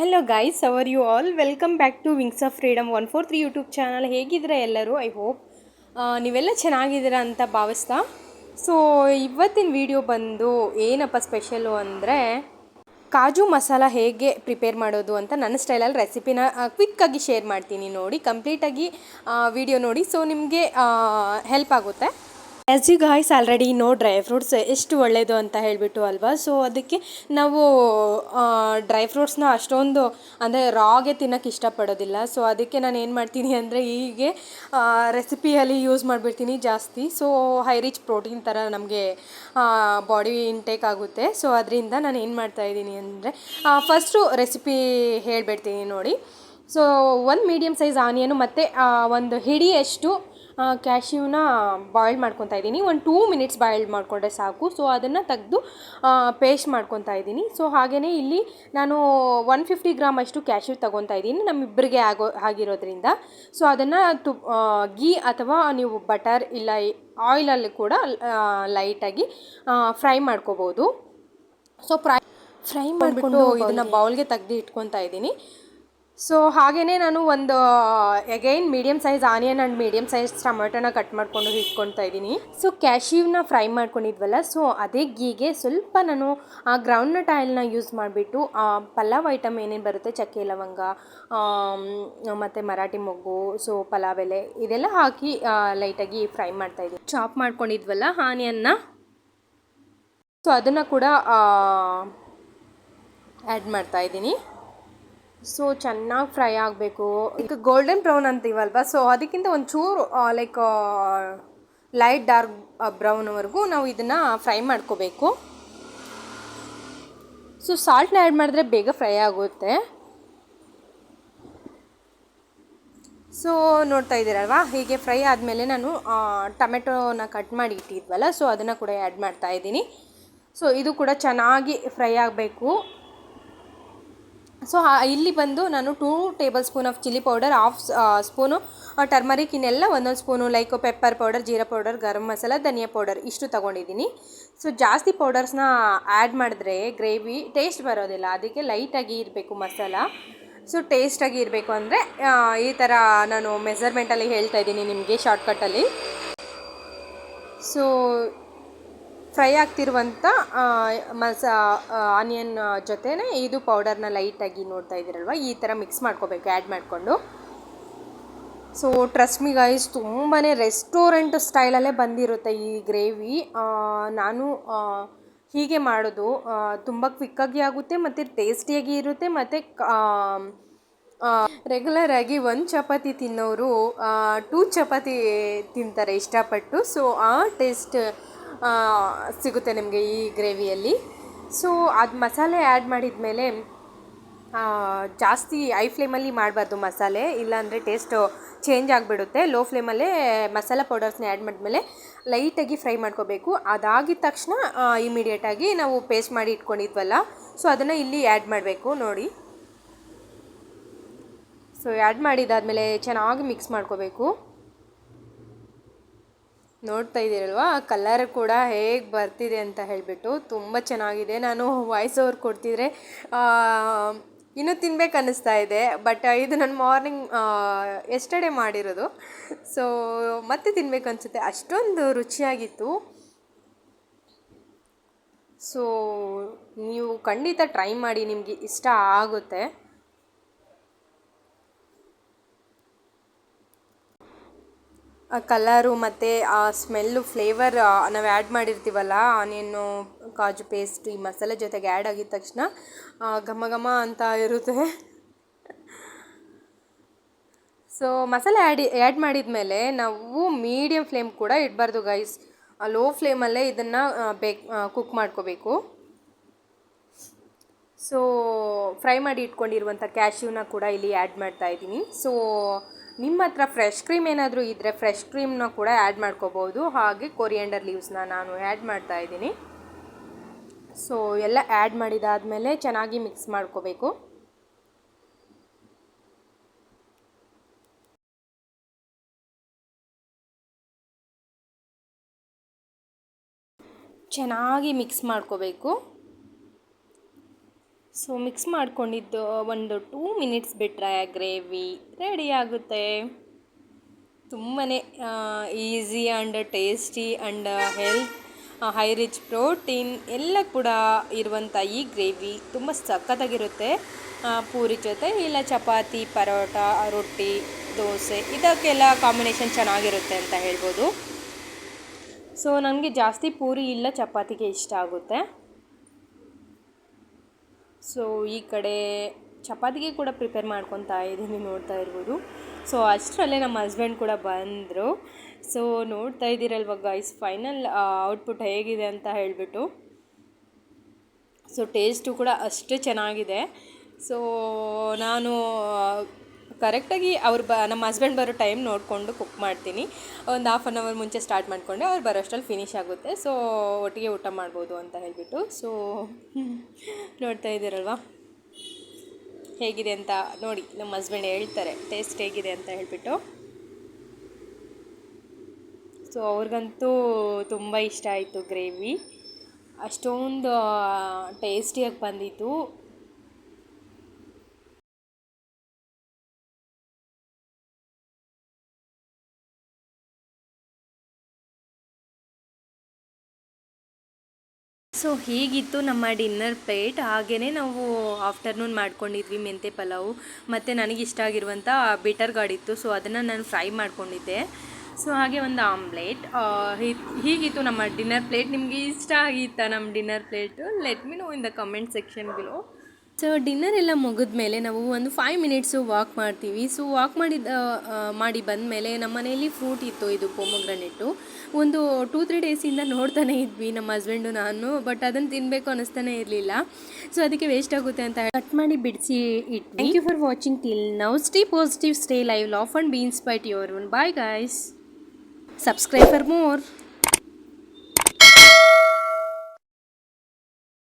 Hello guys how are you all welcome back to wings of freedom one four three YouTube channel ಹೇಗಿದ್ದೀರಾ ಎಲ್ಲರೂ? I hope ನೀವೆಲ್ಲ ಚೆನ್ನಾಗಿದ್ದೀರಾ ಅಂತ ಭಾವಿಸ್ತಾ. So ಇವತ್ತಿನ ವಿಡಿಯೋ ಬಂದು ಏನಪ್ಪ ಸ್ಪೆಷಲು ಅಂದರೆ ಕಾಜು ಮಸಾಲ ಹೇಗೆ ಪ್ರಿಪೇರ್ ಮಾಡೋದು ಅಂತ ನನ್ನ ಸ್ಟೈಲಲ್ಲಿ ರೆಸಿಪಿನ ಕ್ವಿಕ್ಕಾಗಿ ಶೇರ್ ಮಾಡ್ತೀನಿ ನೋಡಿ ಕಂಪ್ಲೀಟಾಗಿ ವಿಡಿಯೋ ನೋಡಿ. ಸೊ ನಿಮಗೆ ಹೆಲ್ಪ್ ಆಗುತ್ತೆ. As you guys already know dry fruits ಎಷ್ಟು ಒಳ್ಳೆಯದು ಅಂತ ಹೇಳಿಬಿಟ್ಟು ಅಲ್ವಾ? ಸೊ ಅದಕ್ಕೆ ನಾವು ಡ್ರೈ ಫ್ರೂಟ್ಸ್ನ ಅಷ್ಟೊಂದು, ಅಂದರೆ ರಾಗೆ ತಿನ್ನೋಕ್ಕೆ ಇಷ್ಟಪಡೋದಿಲ್ಲ. ಸೊ ಅದಕ್ಕೆ ನಾನು ಏನು ಮಾಡ್ತೀನಿ ಅಂದರೆ ಹೀಗೆ ರೆಸಿಪಿಯಲ್ಲಿ ಯೂಸ್ ಮಾಡಿಬಿಡ್ತೀನಿ ಜಾಸ್ತಿ. ಸೊ ಹೈ ರಿಚ್ ಪ್ರೋಟೀನ್ ಥರ ನಮಗೆ ಬಾಡಿ ಇಂಟೇಕ್ ಆಗುತ್ತೆ. ಸೊ ಅದರಿಂದ ನಾನು ಏನು ಮಾಡ್ತಾಯಿದ್ದೀನಿ ಅಂದರೆ ಫಸ್ಟು ರೆಸಿಪಿ ಹೇಳಿಬಿಡ್ತೀನಿ ನೋಡಿ. ಸೊ ಒಂದು ಮೀಡಿಯಮ್ ಸೈಜ್ ಆನಿಯನು ಮತ್ತು ಒಂದು ಹಿಡಿಯಷ್ಟು ಕ್ಯಾಶ್ಯೂನ ಬಾಯ್ಲ್ ಮಾಡ್ಕೊತಾ ಇದ್ದೀನಿ. ಒಂದು ಟೂ ಮಿನಿಟ್ಸ್ ಬಾಯ್ಲ್ ಮಾಡಿಕೊಂಡ್ರೆ ಸಾಕು. ಸೊ ಅದನ್ನು ತೆಗೆದು ಪೇಸ್ಟ್ ಮಾಡ್ಕೊತಾ ಇದ್ದೀನಿ. ಸೊ ಹಾಗೆಯೇ ಇಲ್ಲಿ ನಾನು ಒನ್ ಫಿಫ್ಟಿ ಗ್ರಾಮ್ ಅಷ್ಟು ಕ್ಯಾಶ್ಯೂ ತೊಗೊತಾ ಇದ್ದೀನಿ ನಮ್ಮಿಬ್ಬರಿಗೆ ಆಗೋ ಆಗಿರೋದ್ರಿಂದ. ಸೊ ಅದನ್ನು ತು ಗೀ ಅಥವಾ ನೀವು ಬಟರ್ ಇಲ್ಲ ಆಯಿಲಲ್ಲಿ ಕೂಡ ಲೈಟಾಗಿ ಫ್ರೈ ಮಾಡ್ಕೋಬೋದು. ಸೊ ಫ್ರೈ ಫ್ರೈ ಮಾಡಿಬಿಟ್ಟು ಇದನ್ನು ಬೌಲ್ಗೆ ತೆಗ್ದು ಇಟ್ಕೊತಾ ಇದ್ದೀನಿ. ಸೊ ಹಾಗೆಯೇ ನಾನು ಒಂದು again medium size onion and medium size ಟೊಮೆಟೊನ cut ಮಾಡ್ಕೊಂಡು ಇಟ್ಕೊತಾ ಇದ್ದೀನಿ. ಸೊ ಕ್ಯಾಶ್ಯೂನ ಫ್ರೈ ಮಾಡ್ಕೊಂಡಿದ್ವಲ್ಲ ಸೊ ಅದೇ ಗೀಗೆ ಸ್ವಲ್ಪ ನಾನು, ಆ ಗ್ರೌಂಡ್ನಟ್ ಆಯಿಲ್ನ ಯೂಸ್ ಮಾಡಿಬಿಟ್ಟು ಪಲಾವ್ ಐಟಮ್ ಏನೇನು ಬರುತ್ತೆ, ಚಕ್ಕೆ, ಲವಂಗ ಮತ್ತು ಮರಾಠಿ ಮೊಗ್ಗು ಸೊ ಪಲಾವ್ ಎಲೆ, ಇದೆಲ್ಲ ಹಾಕಿ ಲೈಟಾಗಿ ಫ್ರೈ ಮಾಡ್ತಾ ಇದ್ದೀನಿ. ಚಾಪ್ ಮಾಡ್ಕೊಂಡಿದ್ವಲ್ಲ ಆನಿಯನ್ನ ಸೊ ಅದನ್ನು ಕೂಡ ಆ್ಯಡ್ ಮಾಡ್ತಾಯಿದ್ದೀನಿ ಸೊ ಚೆನ್ನಾಗಿ ಫ್ರೈ ಆಗಬೇಕು. ಈಗ ಗೋಲ್ಡನ್ ಬ್ರೌನ್ ಅಂತೀವಲ್ವ? ಸೊ ಅದಕ್ಕಿಂತ ಒಂಚೂರು ಲೈಕ್ ಲೈಟ್ ಡಾರ್ಕ್ ಬ್ರೌನ್ವರೆಗೂ ನಾವು ಇದನ್ನು ಫ್ರೈ ಮಾಡ್ಕೋಬೇಕು. ಸೊ ಸಾಲ್ಟ್ನ ಆ್ಯಡ್ ಮಾಡಿದ್ರೆ ಬೇಗ ಫ್ರೈ ಆಗುತ್ತೆ. ಸೊ ನೋಡ್ತಾ ಇದ್ದೀರಲ್ವ? ಹೀಗೆ ಫ್ರೈ ಆದಮೇಲೆ ನಾನು ಟೊಮೆಟೊನ ಕಟ್ ಮಾಡಿ ಇಟ್ಟಿದ್ವಲ್ಲ ಸೊ ಅದನ್ನು ಕೂಡ ಆ್ಯಡ್ ಮಾಡ್ತಾ ಇದ್ದೀನಿ. ಸೊ ಇದು ಕೂಡ ಚೆನ್ನಾಗಿ ಫ್ರೈ ಆಗಬೇಕು. ಸೊ ಇಲ್ಲಿ ಬಂದು ನಾನು two tablespoon of chilli powder half spoon turmeric ಇನ್ನೆಲ್ಲ ಒಂದೊಂದು spoon like pepper powder jeera powder garam masala dhaniya powder ಇಷ್ಟು ತೊಗೊಂಡಿದ್ದೀನಿ. ಸೊ ಜಾಸ್ತಿ ಪೌಡರ್ಸ್ನ ಆ್ಯಡ್ ಮಾಡಿದ್ರೆ ಗ್ರೇವಿ ಟೇಸ್ಟ್ ಬರೋದಿಲ್ಲ. ಅದಕ್ಕೆ ಲೈಟಾಗಿ ಇರಬೇಕು ಮಸಾಲ. ಸೊ ಟೇಸ್ಟಾಗಿ ಇರಬೇಕು ಅಂದರೆ ಈ ಥರ ನಾನು ಮೆಸರ್ಮೆಂಟಲ್ಲಿ ಹೇಳ್ತಾ ಇದ್ದೀನಿ ನಿಮಗೆ ಶಾರ್ಟ್ಕಟ್ಟಲ್ಲಿ ಸೊ ಫ್ರೈ ಆಗ್ತಿರುವಂಥ ಮಸಾ ಆನಿಯನ್ ಜೊತೆನೇ ಇದು ಪೌಡರ್ನ ಲೈಟಾಗಿ ನೋಡ್ತಾ ಇದ್ದೀರಲ್ವ? ಈ ಥರ ಮಿಕ್ಸ್ ಮಾಡ್ಕೋಬೇಕು ಆ್ಯಡ್ ಮಾಡಿಕೊಂಡು. ಸೊ ಟ್ರಸ್ಟ್ ಮಿ ಗೈಸ್ ತುಂಬಾ ರೆಸ್ಟೋರೆಂಟ್ ಸ್ಟೈಲಲ್ಲೇ ಬಂದಿರುತ್ತೆ ಈ ಗ್ರೇವಿ ನಾನು ಹೀಗೆ ಮಾಡೋದು ತುಂಬ ಕ್ವಿಕ್ಕಾಗಿ ಆಗುತ್ತೆ ಮತ್ತು ಟೇಸ್ಟಿಯಾಗಿ ಇರುತ್ತೆ ಮತ್ತು ರೆಗ್ಯುಲರಾಗಿ ಒಂದು ಚಪಾತಿ ತಿನ್ನೋರು ಟೂ ಚಪಾತಿ ತಿಂತಾರೆ ಇಷ್ಟಪಟ್ಟು. ಸೊ ಆ ಟೇಸ್ಟ್ ಸಿಗುತ್ತೆ ನಿಮಗೆ ಈ ಗ್ರೇವಿಯಲ್ಲಿ. ಸೊ ಅದು ಮಸಾಲೆ ಆ್ಯಡ್ ಮಾಡಿದ ಮೇಲೆ ಜಾಸ್ತಿ ಐ ಫ್ಲೇಮಲ್ಲಿ ಮಾಡಬಾರ್ದು ಮಸಾಲೆ, ಇಲ್ಲಾಂದರೆ ಟೇಸ್ಟು ಚೇಂಜ್ ಆಗಿಬಿಡುತ್ತೆ. ಲೋ ಫ್ಲೇಮಲ್ಲೇ ಮಸಾಲ ಪೌಡರ್ಸ್ನ ಆ್ಯಡ್ ಮಾಡಿದ್ಮೇಲೆ ಲೈಟಾಗಿ ಫ್ರೈ ಮಾಡ್ಕೋಬೇಕು. ಅದಾಗಿದ ತಕ್ಷಣ ಇಮಿಡಿಯೇಟಾಗಿ ನಾವು ಪೇಸ್ಟ್ ಮಾಡಿ ಇಟ್ಕೊಂಡಿದ್ವಲ್ಲ ಸೊ ಅದನ್ನು ಇಲ್ಲಿ ಆ್ಯಡ್ ಮಾಡಬೇಕು, ನೋಡಿ. ಸೊ ಆ್ಯಡ್ ಮಾಡಿದಾದಮೇಲೆ ಚೆನ್ನಾಗಿ ಮಿಕ್ಸ್ ಮಾಡ್ಕೋಬೇಕು. ನೋಡ್ತಾ ಇದ್ದೀರಲ್ವಾ? ಕಲರ್ ಕೂಡ ಹೇಗೆ ಬರ್ತಿದೆ ಅಂತ ಹೇಳಿಬಿಟ್ಟು ತುಂಬ ಚೆನ್ನಾಗಿದೆ. ನಾನು ವಾಯ್ಸ್ ಓವರ್ ಕೊಡ್ತಿದ್ರೆ ಇನ್ನೂ ತಿನ್ಬೇಕು ಅನ್ನಿಸ್ತಾ ಇದೆ. ಬಟ್ ಇದು ನಾನು ಮಾರ್ನಿಂಗ್ ಎಸ್ಟರ್ಡೇ ಮಾಡಿರೋದು. ಸೊ ಮತ್ತೆ ತಿನ್ಬೇಕು ಅನಿಸುತ್ತೆ. ಅಷ್ಟೊಂದು ರುಚಿಯಾಗಿತ್ತು. ಸೊ ನೀವು ಖಂಡಿತ ಟ್ರೈ ಮಾಡಿ, ನಿಮಗೆ ಇಷ್ಟ ಆಗುತ್ತೆ. ಕಲರು ಮತ್ತು ಆ ಸ್ಮೆಲ್ಲು ಫ್ಲೇವರ್ ನಾವು ಆ್ಯಡ್ ಮಾಡಿರ್ತೀವಲ್ಲ ಆನಿಯನ್ನು ಕಾಜು ಪೇಸ್ಟ್ ಈ ಮಸಾಲೆ ಜೊತೆಗೆ ಆ್ಯಡ್ ಆಗಿದ ತಕ್ಷಣ ಘಮ ಘಮ ಅಂತ ಇರುತ್ತೆ. ಸೊ ಮಸಾಲೆ ಆ್ಯಡ್ ಆ್ಯಡ್ ಮಾಡಿದ ಮೇಲೆ ನಾವು ಮೀಡಿಯಮ್ ಫ್ಲೇಮ್ ಕೂಡ ಇಡಬಾರ್ದು ಗೈಸ್ ಲೋ ಫ್ಲೇಮಲ್ಲೇ ಇದನ್ನು ಬೇಕ್ ಕುಕ್ ಮಾಡ್ಕೋಬೇಕು. ಸೊ ಫ್ರೈ ಮಾಡಿ ಇಟ್ಕೊಂಡಿರುವಂಥ ಕ್ಯಾಶ್ಯೂನ ಕೂಡ ಇಲ್ಲಿ ಆ್ಯಡ್ ಮಾಡ್ತಾ ಇದ್ದೀನಿ. ಸೊ ನಿಮ್ಮ ಹತ್ರ ಫ್ರೆಶ್ ಕ್ರೀಮ್ ಏನಾದರೂ ಇದ್ದರೆ ಫ್ರೆಶ್ ಕ್ರೀಮ್ನ ಕೂಡ ಆ್ಯಡ್ ಮಾಡ್ಕೋಬೋದು. ಹಾಗೆ ಕೊರಿಯಂಡರ್ ಲೀವ್ಸ್ನ ನಾನು ಆ್ಯಡ್ ಮಾಡ್ತಾ ಇದ್ದೀನಿ. ಸೊ ಎಲ್ಲ ಆ್ಯಡ್ ಮಾಡಿದಾದಮೇಲೆ ಚೆನ್ನಾಗಿ ಮಿಕ್ಸ್ ಮಾಡ್ಕೋಬೇಕು. ಚೆನ್ನಾಗಿ ಮಿಕ್ಸ್ ಮಾಡ್ಕೋಬೇಕು. ಸೊ ಮಿಕ್ಸ್ ಮಾಡ್ಕೊಂಡಿದ್ದು ಒಂದು ಟೂ ಮಿನಿಟ್ಸ್ ಬಿಟ್ಟರೆ ಗ್ರೇವಿ ರೆಡಿ ಆಗುತ್ತೆ. ತುಂಬಾ easy and tasty and health high rich protein ಎಲ್ಲ ಕೂಡ ಇರುವಂಥ ಈ ಗ್ರೇವಿ ತುಂಬ ಸಖತ್ತಾಗಿರುತ್ತೆ. ಪೂರಿ ಜೊತೆ ಇಲ್ಲ ಚಪಾತಿ, ಪರೋಟ, ರೊಟ್ಟಿ, ದೋಸೆ, ಇದಕ್ಕೆಲ್ಲ ಕಾಂಬಿನೇಷನ್ ಚೆನ್ನಾಗಿರುತ್ತೆ ಅಂತ ಹೇಳ್ಬೋದು. ಸೊ ನನಗೆ ಜಾಸ್ತಿ ಪೂರಿ ಇಲ್ಲ, ಚಪಾತಿಗೆ ಇಷ್ಟ ಆಗುತ್ತೆ. ಸೊ ಈ ಕಡೆ ಚಪಾತಿಗೆ ಕೂಡ ಪ್ರಿಪೇರ್ ಮಾಡ್ಕೊತಾ ಇದ್ದೀನಿ ನೋಡ್ತಾ ಇರ್ಬೋದು. ಸೊ ಅಷ್ಟರಲ್ಲೇ ನಮ್ಮ ಹಸ್ಬೆಂಡ್ ಕೂಡ ಬಂದರು. ಸೊ ನೋಡ್ತಾ ಇದ್ದೀರಲ್ವ ಗೈಸ್ ಫೈನಲ್ ಔಟ್ಪುಟ್ ಹೇಗಿದೆ ಅಂತ ಹೇಳಿಬಿಟ್ಟು. ಸೊ ಟೇಸ್ಟು ಕೂಡ ಅಷ್ಟೇ ಚೆನ್ನಾಗಿದೆ. ಸೊ ನಾನು ಕರೆಕ್ಟಾಗಿ ಅವ್ರು ಬ, ನಮ್ಮ ಹಸ್ಬೆಂಡ್ ಬರೋ ಟೈಮ್ ನೋಡಿಕೊಂಡು ಕುಕ್ ಮಾಡ್ತೀನಿ. ಒಂದು ಹಾಫ್ ಆನ್ ಅವರ್ ಮುಂಚೆ ಸ್ಟಾರ್ಟ್ ಮಾಡಿಕೊಂಡೆ, ಅವ್ರು ಬರೋಷ್ಟರಲ್ಲಿ ಫಿನಿಶ್ ಆಗುತ್ತೆ. ಸೊ ಒಟ್ಟಿಗೆ ಊಟ ಮಾಡ್ಬೋದು ಅಂತ ಹೇಳಿಬಿಟ್ಟು. ಸೊ ನೋಡ್ತಾ ಇದ್ದೀರಲ್ವಾ? ಹೇಗಿದೆ ಅಂತ ನೋಡಿ, ನಮ್ಮ ಹಸ್ಬೆಂಡ್ ಹೇಳ್ತಾರೆ ಟೇಸ್ಟ್ ಹೇಗಿದೆ ಅಂತ ಹೇಳಿಬಿಟ್ಟು. ಸೊ ಅವ್ರಿಗಂತೂ ತುಂಬ ಇಷ್ಟ ಆಯಿತು ಗ್ರೇವಿ. ಅಷ್ಟೊಂದು ಟೇಸ್ಟಿಯಾಗಿ ಬಂದಿತ್ತು ಸೊ ಹೀಗಿತ್ತು ನಮ್ಮ ಡಿನ್ನರ್ ಪ್ಲೇಟ್. ಹಾಗೇ ನಾವು ಆಫ್ಟರ್ನೂನ್ ಮಾಡ್ಕೊಂಡಿದ್ವಿ ಮೆಂತೆ ಪಲಾವು. ಮತ್ತು ನನಗೆ ಇಷ್ಟ ಆಗಿರುವಂಥ ಬಿಟರ್ ಗಾರ್ಡ್ ಇತ್ತು. ಸೊ ಅದನ್ನು ನಾನು ಫ್ರೈ ಮಾಡ್ಕೊಂಡಿದ್ದೆ. ಸೊ ಹಾಗೆ ಒಂದು ಆಮ್ಲೆಟ್. ಹೀಗಿತ್ತು ನಮ್ಮ ಡಿನ್ನರ್ ಪ್ಲೇಟ್. ನಿಮಗೆ ಇಷ್ಟ ಆಗಿತ್ತಾ ನಮ್ಮ dinner plate? Let me know in the comment section below so dinner ಎಲ್ಲ ಮುಗಿದ ಮೇಲೆ ನಾವು ಒಂದು ಫೈವ್ ಮಿನಿಟ್ಸು ವಾಕ್ ಮಾಡ್ತೀವಿ. ಸೊ ವಾಕ್ ಮಾಡಿದ ಮಾಡಿ ಬಂದ ಮೇಲೆ ನಮ್ಮ ಮನೆಯಲ್ಲಿ ಫ್ರೂಟ್ ಇತ್ತು ಇದು ಪೊಮೊಗ್ರನೆಟ್ಟು ಒಂದು ಟೂ ತ್ರೀ ಡೇಸಿಂದ ನೋಡ್ತಾನೆ ಇದ್ವಿ ನಮ್ಮ ಹಸ್ಬೆಂಡು ನಾನು ಬಟ್ ಅದನ್ನು ತಿನ್ನಬೇಕು ಅನ್ನಿಸ್ತಾನೆ ಇರಲಿಲ್ಲ. ಸೊ ಅದಕ್ಕೆ ವೇಸ್ಟ್ ಆಗುತ್ತೆ ಅಂತ ಕಟ್ ಮಾಡಿ ಬಿಡಿಸಿ it thank you for watching till now stay positive stay live laugh and be inspired your one bye guys subscribe for more